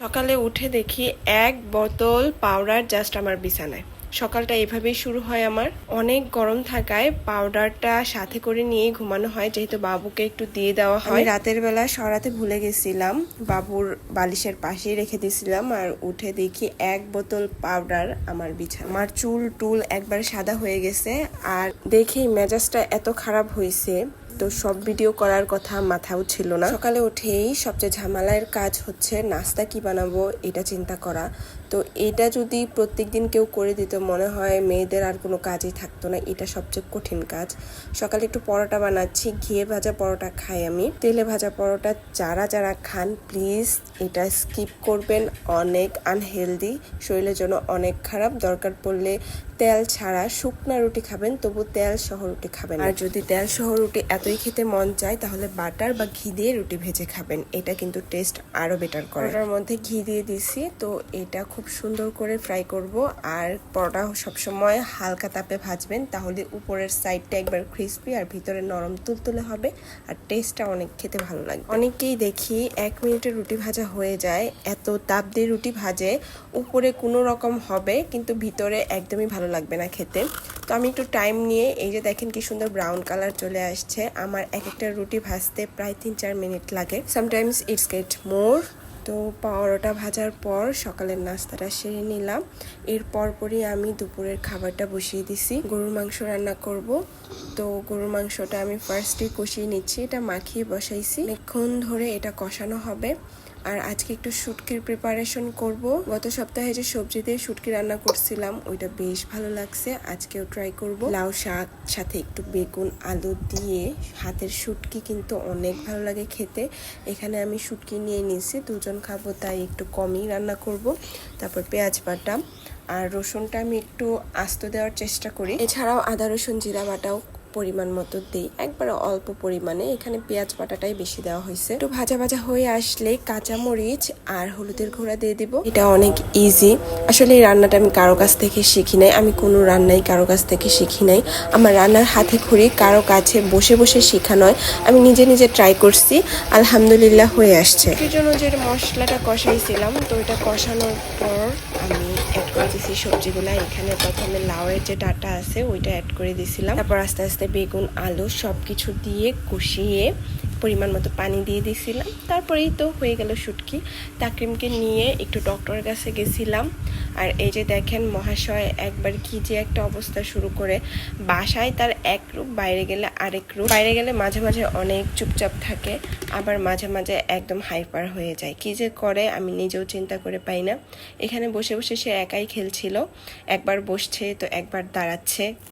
সকালে উঠে দেখি এক বোতল পাউডার জাস্ট আমার বিছানায়। সকালটা এভাবেই শুরু হয় আমার। অনেক গরম থাকায় পাউডারটা সাথে করে নিয়ে ঘুমানো হয় যেহেতু বাবুকে একটু দিয়ে দেওয়া হয়। রাতের বেলা সরাতে ভুলে গেছিলাম। বাবুর বালিশের পাশেই রেখে দিয়েছিলাম আর উঠে দেখি এক বোতল পাউডার আমার বিছানা আমার চুল টুল একবার সাদা হয়ে গেছে আর দেখেই মেজাজটা এত খারাপ হয়েছে। তো সব ভিডিও করার কথা মাথাও ছিল না। সকালে উঠেই সবচেয়ে ঝামেলার কাজ হচ্ছে নাস্তা কি বানাবো এটা চিন্তা করা। তো এটা যদি প্রত্যেকদিন কেউ করে দিত মনে হয় মেয়েদের আর কোনো কাজই থাকতো না, এটা সবচেয়ে কঠিন কাজ। সকালে একটু পরোটা বানাচ্ছি, ঘিয়ে ভাজা পরোটা খাই আমি। তেলে ভাজা পরোটা যারা যারা খান প্লিজ এটা স্কিপ করবেন, অনেক আনহেলদি শরীরের জন্য অনেক খারাপ। দরকার পড়লে তেল ছাড়া শুকনা রুটি খাবেন, তবু তেল সহ রুটি খাবেন আর যদি তেল সহ রুটি এতই খেতে মন চায়, তাহলে বাটার বা ঘি দিয়ে রুটি ভেজে খাবেন। এটা কিন্তু টেস্ট আরও বেটার করে। ওটার মধ্যে ঘি দিয়ে দিছি, তো এটা খুব সুন্দর করে ফ্রাই করব। আর পরোটা সবসময় হালকা তাপে ভাজবেন, তাহলে উপরের সাইডটা একবার ক্রিস্পি আর ভিতরে নরম তুলতুলে হবে, আর টেস্টটা অনেক খেতে ভালো লাগে অনেকেই দেখি এক মিনিটে রুটি ভাজা হয়ে যায়, এত তাপ দিয়ে রুটি ভাজে, উপরে কোনো রকম হবে, কিন্তু ভিতরে একদমই ভালো লাগবে না খেতে। তো আমি একটু টাইম নিয়ে এই যে দেখেন কি সুন্দর ব্রাউন কালার চলে আসছে। আমার এক একটা রুটি ভাজতে প্রায় তিন চার মিনিট লাগে। সামটাইমস ইটস গেট মোর তো পরোটা ভাজার পর সকালের নাস্তাটা সেরে নিলাম। এর পরপরই আমি দুপুরের খাবারটা বসিয়ে দিছি। গরুর মাংস রান্না করব। তো গরুর মাংসটা আমি ফার্স্টে কষিয়ে নিচ্ছি, এটা মাখিয়ে বসাইছি। অনেকক্ষণ ধরে এটা কষানো হবে। আর আজকে একটু শুটকির প্রিপারেশন করব। গত সপ্তাহে যে সবজি দিয়ে শুটকি রান্না করছিলাম, ওইটা বেশ ভালো লাগছে। আজকেও ট্রাই করব। লাউ শাক, সাথে একটু বেগুন, আলু দিয়ে হাতের শুটকি কিন্তু অনেক ভালো লাগে খেতে। এখানে আমি শুটকি নিয়ে নিয়েছি, দুজন খাব, তাই একটু কমই রান্না করব। তারপর পেঁয়াজ বাটা আর রসুনটা আমি একটু আস্ত দেওয়ার চেষ্টা করি। এছাড়াও আদা, রসুন, জিরা বাটাও পরিমাণ মতো দিই। একবার অল্প পরিমাণে এখানে পেঁয়াজ বাটাটাই বেশি দেওয়া হয়েছে। একটু ভাজা ভাজা হয়ে আসলে কাঁচা মরিচ আর হলুদের ঘোড়া দিয়ে দিব। এটা অনেক ইজি আসলে এই রান্নাটা আমি কারও কাছ থেকে শিখি নাই। আমি কোনো রান্নাই কারও কাছ থেকে শিখি নাই। আমার রান্নার হাতে খড়ি কারও কাছে বসে বসে শেখা নয়। আমি নিজে নিজে ট্রাই করছি। আলহামদুলিল্লাহ হয়ে আসছে। এর জন্য যে মশলাটা কষাইছিলাম, তো এটা কষানোর পর আমি অ্যাড করে দিয়েছি সবজিগুলা। এখানে প্রথমে লাউয়ের যে ডাটা আছে, ওইটা অ্যাড করে দিয়েছিলাম তারপর আস্তে আস্তে আস্তে বেগুন, আলু সব কিছু দিয়ে কষিয়ে পরিমাণ মতো পানি দিয়ে দিয়েছিলাম তারপরেই তো হয়ে গেল শুটকি। তাকরিমকে নিয়ে একটু ডক্টরের কাছে গেছিলাম। আর এই যে দেখেন মহাশয়, একবার কি যে একটা অবস্থা শুরু করে। বাসায় তার এক রূপ, বাইরে গেলে আরেক রূপ। বাইরে গেলে মাঝে মাঝে অনেক চুপচাপ থাকে, আবার মাঝে মাঝে একদম হাইপার হয়ে যায়। কি যে করে আমি নিজেও চিন্তা করে পাই না। এখানে বসে বসে সে একাই খেলছিল। একবার বসছে তো একবার দাঁড়াচ্ছে।